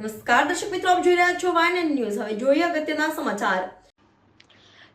નમસ્કાર, દર્શક મિત્રો, આપ જોઈ રહ્યા છો વાયન ન્યૂઝ હવે જોઈએ અગત્યના સમાચાર.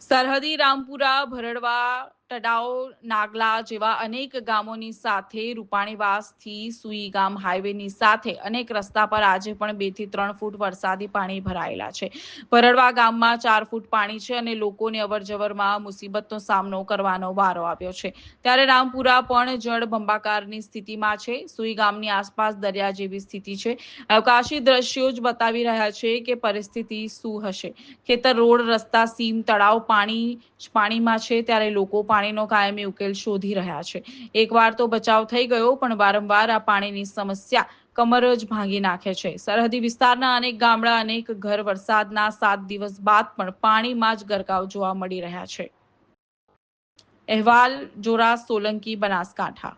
સરહદી રામપુરા, ભરડવા તડાવ નાગલા જેવા અનેક ગામોની સાથે રૂપાણીવાસથી સુઈ ગામ હાઈવેની સાથે અનેક રસ્તા પર આજે પણ બેથી ત્રણ ફૂટ વરસાદી પાણી ભરાયેલા છે. ભરડવા ગામમાં ચાર ફૂટ પાણી છે અને લોકોને અવરજવરમાં મુસીબતનો સામનો કરવાનો વારો આવ્યો છે. ત્યારે રામપુરા પણ જળ બંબાકારની સ્થિતિમાં છે. સુઈ ગામની આસપાસ દરિયા જેવી સ્થિતિ છે. અવકાશી દ્રશ્યો જ બતાવી રહ્યા છે કે પરિસ્થિતિ શું હશે. ખેતર, રોડ, રસ્તા, સીમ, તળાવ પાણી પાણીમાં છે. ત્યારે લોકો પાણીનો કાયમી ઉકેલ શોધી રહ્યા છે. એકવાર તો બચાવ થઈ ગયો, પણ વારંવાર આ પાણીની સમસ્યા કમર જ ભાંગી નાખે છે. સરહદી વિસ્તારના અનેક ગામડા, અનેક ઘર વરસાદના સાત દિવસ બાદ પણ પાણીમાં જ ગરકાવ જોવા મળી રહ્યા છે. અહેવાલ, જોરા, સોલંકી, બનાસકાંઠા.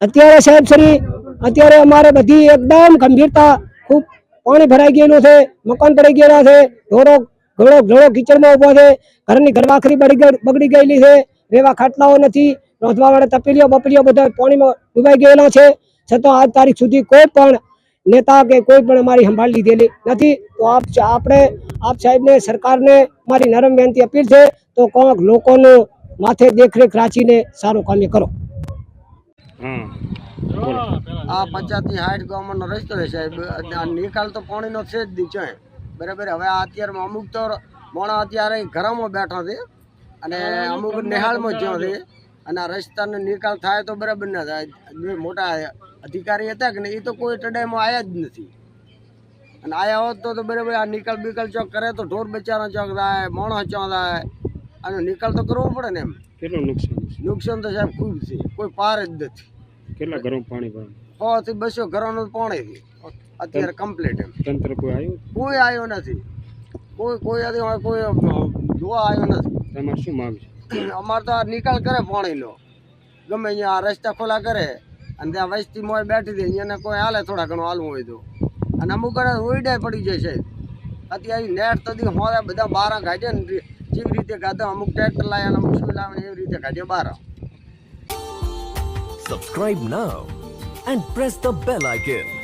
અત્યારે સાહેબ શ્રી, અત્યારે અમારે બધી એકદમ ગંભીરતા, ખૂબ પાણી ભરાઈ ગયેલું છે, મકાન પડી ગયેલા છે, ઢોરો ઘોડો ઘણો કિચડમાં ઊભો છે. ઘરની ઘરવાખરી બગડી ગયેલી છે. રેવા ખાટલાઓ નથી. રોધવા વાળા તપેલીઓ બપલીઓ બધા પાણીમાં ડૂબાઈ ગયેલા છે. છતાં આજ તારીખ સુધી કોઈ પણ નેતા કે કોઈ પણ અમારી સંભાળ લીધેલી નથી. તો આપ આપણે આપ સાહેબને સરકારને મારી નરમ વિનંતી અપીલ છે. તો કોઈક લોકોનું માથે દેખરેખ રાખીને સારું કામ કરો. આ પચાસથી સાઠ ગામનો રસ્તો છે સાહેબ. નિકાલ તો પાણીનો છે જ નહીં છે બરાબર હવે આ અત્યારમાં અમુક તો મોણા અત્યારે ઘરમાં બેઠા છે અને અમુક નિહાળમાં જ્યાં છે અને આ રસ્તાનો નિકાલ થાય તો બરાબર ના થાય. મોટા અધિકારી હતા કે ને એ તો કોઈ ટડાઈમાં આવ્યા જ નથી. અને આયા હોત તો તો બરાબર આ નિકાલ બિકાલ ચોક કરે તો ઢોર બચારા ચોક થાય મોણા ચોક થાય. આનો નિકાલ તો કરવો પડે ને એમ. કેટલું નુકસાન નુકસાન તો સાહેબ ખૂબ છે કોઈ પાર જ નથી. કેટલા ઘરો પાણી ભરાયું? સો બસો ઘરોનું પાણી છે. અત્યારે કમ્પ્લીટ એમ. તંત્ર કોઈ આવ્યું કોઈ આવ્યો નથી. કોઈ કોઈ કોઈ જોવા આવ્યો નથી. તમારે શું માંગ છે? અમારે તો આ નિકાલ કરે પાણીનો ગમે અહીંયા આ રસ્તા ખોલા કરે અને ત્યાં વસ્તી મોય બેઠી દે અહીંયાને કોઈ હાલે થોડા ઘણું હાલવું હોય તો. અને અમુક ઘરે ઉઈડાય પડી જાય છે. અત્યારે નેટ તદી હોરે બધા બારા કાઢે ને જેવી રીતે કાઢે અમુક ટ્રેક્ટર લાવ્યા અને અમુક શું લાવે એવી રીતે કાઢે બહાર subscribe now and press the bell icon.